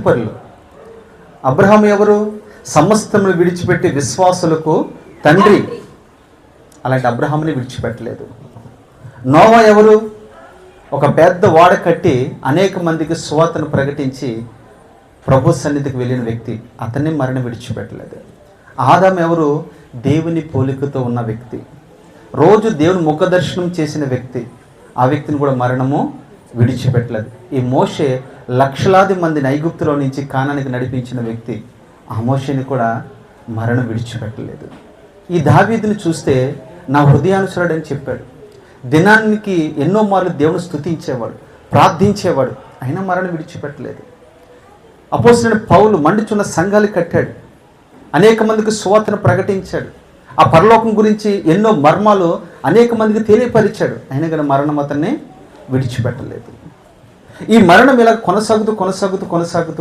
భక్తిపరులు Abraham ఎవరు? సమస్తమును విడిచిపెట్టి విశ్వాసులకు తండ్రి. అలాంటి అబ్రహాంని విడిచిపెట్టలేదు. నోవా ఎవరు? ఒక పెద్ద వాడ కట్టి అనేక మందికి సువార్తను ప్రకటించి ప్రభు సన్నిధికి వెళ్ళిన వ్యక్తి. అతన్ని మరణం విడిచిపెట్టలేదు. ఆదాం ఎవరు? దేవుని పోలికతో ఉన్న వ్యక్తి. రోజు దేవుని ముఖ దర్శనం చేసిన వ్యక్తి. ఆ వ్యక్తిని కూడా మరణము విడిచిపెట్టలేదు. ఈ మోషే లక్షలాది మందిని ఐగుప్తులో నుంచి కానానికి నడిపించిన వ్యక్తి ఆ మోషేని కూడా మరణం విడిచిపెట్టలేదు. ఈ దావీదుని చూస్తే నా హృదయానుసరుడని చెప్పాడు. దినానికి ఎన్నో మార్లు దేవుని స్తుతించేవాడు ప్రార్థించేవాడు అయినా మరణం విడిచిపెట్టలేదు. అపోసిన పౌలు మండుచున్న సంఘాలు కట్టాడు. అనేక మందికి సువార్తను ప్రకటించాడు. ఆ పరలోకం గురించి ఎన్నో మర్మాలు అనేక మందికి తెలియపరిచాడు. అయినా కానీ మరణం అతన్ని విడిచిపెట్టలేదు. ఈ మరణం ఇలా కొనసాగుతూ కొనసాగుతూ కొనసాగుతూ